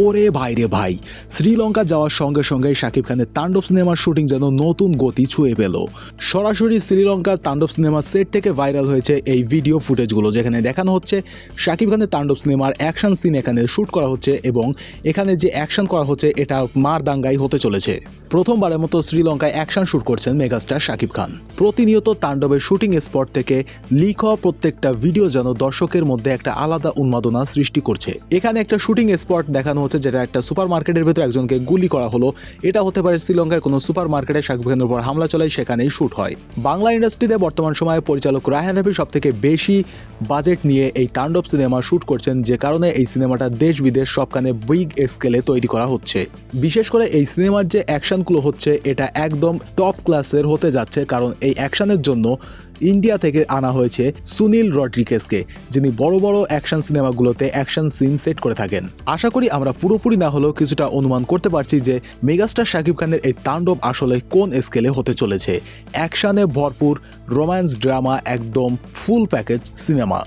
ওরে ভাই রে ভাই। শ্রীলঙ্কা যাওয়ার সঙ্গে সঙ্গে শাকিব খানের তাণ্ডব সিনেমার শুটিং যেন নতুন গতি ছুঁয়ে পেল। সরাসরি শ্রীলঙ্কার তাণ্ডব সিনেমার সেট থেকে ভাইরাল হয়েছে এই ভিডিও ফুটেজগুলো, যেখানে দেখানো হচ্ছে শাকিব খানের তাণ্ডব সিনেমার অ্যাকশন সিন এখানে শ্যুট করা হচ্ছে এবং এখানে যে অ্যাকশন করা হচ্ছে, এটা মার দাঙ্গাই হতে চলেছে। প্রথমবারের মতো শ্রীলঙ্কায় অ্যাকশন শ্যুট করছেন মেগাস্টার শাকিব খান। প্রতিনিয়ত তাণ্ডবের শুটিং স্পট থেকে লিক হওয়া প্রত্যেকটা ভিডিও যেন দর্শকের মধ্যে একটা আলাদা উন্মাদনা সৃষ্টি করছে। এখানে একটা শুটিং স্পট দেখানো হচ্ছে যেটা একটা সুপার মার্কেটের ভেতরে একজনকে গুলি করা হলো। এটা হতে পারে শ্রীলঙ্কায় কোনো সুপার মার্কেটে শাকিব খানের উপর হামলা চলায় সেখানেই শুট হয়। বাংলা ইন্ডাস্ট্রিতে বর্তমান সময়ে পরিচালক রায়হান রফি সব থেকে বেশি বাজেট নিয়ে এই তাণ্ডব সিনেমা শুট করছেন, যে কারণে এই সিনেমাটা দেশ বিদেশ সবখানে বিগ স্কেলে তৈরি করা হচ্ছে। বিশেষ করে এই সিনেমার যে অ্যাকশনগুলো হচ্ছে, এটা একদম টপ ক্লাসের হতে যাচ্ছে, কারণ এই অ্যাকশনের জন্য ইন্ডিয়া থেকে আনা হয়েছে সুনীল রড্রিকেসকে যিনি বড় বড় অ্যাকশন সিনেমাগুলোতে অ্যাকশন সিন সেট করে থাকেন। আশা করি আমরা পুরোপুরি না হলেও কিছুটা অনুমান করতে পারছি যে মেগাস্টার শাকিব খানের এই তাণ্ডব আসলে কোন স্কেলে হতে চলেছে। অ্যাকশানে ভরপুর, রোম্যান্স ড্রামা একদম ফুল প্যাকেজ সিনেমা।